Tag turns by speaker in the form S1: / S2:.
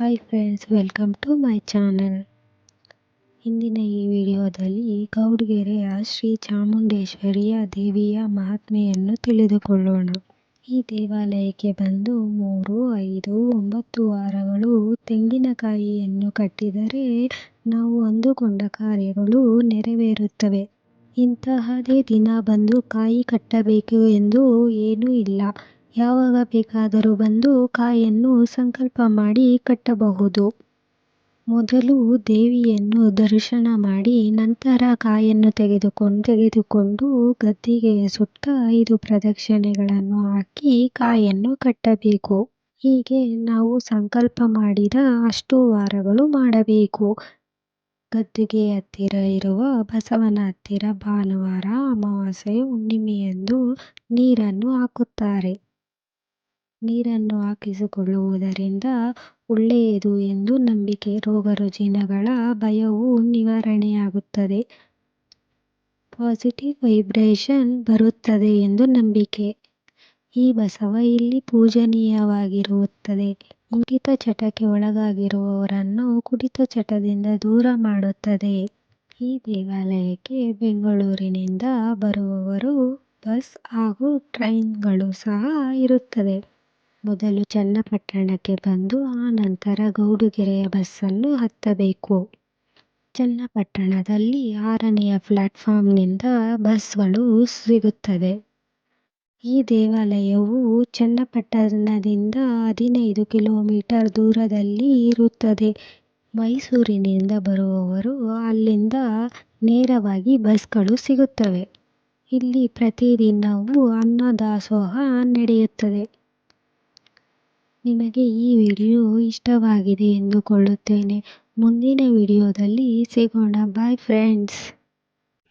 S1: Hi friends welcome to my channel ಇಂದಿನ ಈ ವಿಡಿಯೋದಲ್ಲಿ ಗೌಡಗೆರೆಯ ಶ್ರೀ ಚಾಮುಂಡೇಶ್ವರಿಯ ದೇವಿಯ ಮಹಾತ್ಮೆಯನ್ನು ತಿಳಿದುಕೊಳ್ಳೋಣ. ಈ ದೇವಾಲಯಕ್ಕೆ ಬಂದು ಮೂರು, ಐದು, ಒಂಬತ್ತು ವಾರಗಳು ತೆಂಗಿನಕಾಯಿಯನ್ನು ಕಟ್ಟಿದರೆ ನಾವು ಅಂದುಕೊಂಡ ಕಾರ್ಯಗಳು ನೆರವೇರುತ್ತವೆ. ಇಂತಹದೇ ದಿನ ಬಂದು ಕಾಯಿ ಕಟ್ಟಬೇಕು ಎಂದು ಏನೂ ಇಲ್ಲ. ಯಾವಾಗ ಬೇಕಾದರೂ ಬಂದು ಕಾಯನ್ನು ಸಂಕಲ್ಪ ಮಾಡಿ ಕಟ್ಟಬಹುದು. ಮೊದಲು ದೇವಿಯನ್ನು ದರ್ಶನ ಮಾಡಿ ನಂತರ ಕಾಯನ್ನು ತೆಗೆದುಕೊಂಡು ತೆಗೆದುಕೊಂಡು ಗದ್ದಿಗೆಯ ಸುತ್ತ ಐದು ಪ್ರದಕ್ಷಿಣೆಗಳನ್ನು ಹಾಕಿ ಕಾಯನ್ನು ಕಟ್ಟಬೇಕು. ಹೀಗೆ ನಾವು ಸಂಕಲ್ಪ ಮಾಡಿದ ಅಷ್ಟು ವಾರಗಳು ಮಾಡಬೇಕು. ಗದ್ದುಗೆ ಹತ್ತಿರ ಇರುವ ಬಸವನ ಹತ್ತಿರ ಭಾನುವಾರ ಅಮಾವಾಸ್ಯೆ ಹುಣ್ಣಿಮೆಯಂದು ನೀರನ್ನು ಹಾಕುತ್ತಾರೆ. ನೀರನ್ನು ಹಾಕಿಸಿಕೊಳ್ಳುವುದರಿಂದ ಒಳ್ಳೆಯದು ಎಂದು ನಂಬಿಕೆ. ರೋಗ ರುಜಿನಗಳ ಭಯವು ನಿವಾರಣೆಯಾಗುತ್ತದೆ. ಪಾಸಿಟಿವ್ ವೈಬ್ರೇಷನ್ ಬರುತ್ತದೆ ಎಂದು ನಂಬಿಕೆ. ಈ ಬಸವ ಇಲ್ಲಿ ಪೂಜನೀಯವಾಗಿರುತ್ತದೆ. ಕುಡಿತ ಚಟಕ್ಕೆ ಒಳಗಾಗಿರುವವರನ್ನು ಕುಡಿತ ಚಟದಿಂದ ದೂರ ಮಾಡುತ್ತದೆ. ಈ ದೇವಾಲಯಕ್ಕೆ ಬೆಂಗಳೂರಿನಿಂದ ಬರುವವರು ಬಸ್ ಹಾಗೂ ಟ್ರೈನ್ಗಳು ಸಹ ಇರುತ್ತದೆ. ಮೊದಲು ಚನ್ನಪಟ್ಟಣಕ್ಕೆ ಬಂದು, ಆ ನಂತರ ಗೌಡುಗೆರೆಯ ಬಸ್ಸನ್ನು ಹತ್ತಬೇಕು. ಚನ್ನಪಟ್ಟಣದಲ್ಲಿ ಆರನೆಯ ಪ್ಲಾಟ್ಫಾರ್ಮ್ನಿಂದ ಬಸ್ಗಳು ಸಿಗುತ್ತದೆ. ಈ ದೇವಾಲಯವು ಚನ್ನಪಟ್ಟಣದಿಂದ ಹದಿನೈದು ಕಿಲೋಮೀಟರ್ ದೂರದಲ್ಲಿ ಇರುತ್ತದೆ. ಮೈಸೂರಿನಿಂದ ಬರುವವರು ಅಲ್ಲಿಂದ ನೇರವಾಗಿ ಬಸ್ಗಳು ಸಿಗುತ್ತವೆ. ಇಲ್ಲಿ ಪ್ರತಿದಿನವೂ ಅನ್ನದಾಸೋಹ ನಡೆಯುತ್ತದೆ. ನಿಮಗೆ ಈ ವಿಡಿಯೋ ಇಷ್ಟವಾಗಿದೆ ಎಂದುಕೊಳ್ಳುತ್ತೇನೆ. ಮುಂದಿನ ವಿಡಿಯೋದಲ್ಲಿ ಸಿಗೋಣ. Bye friends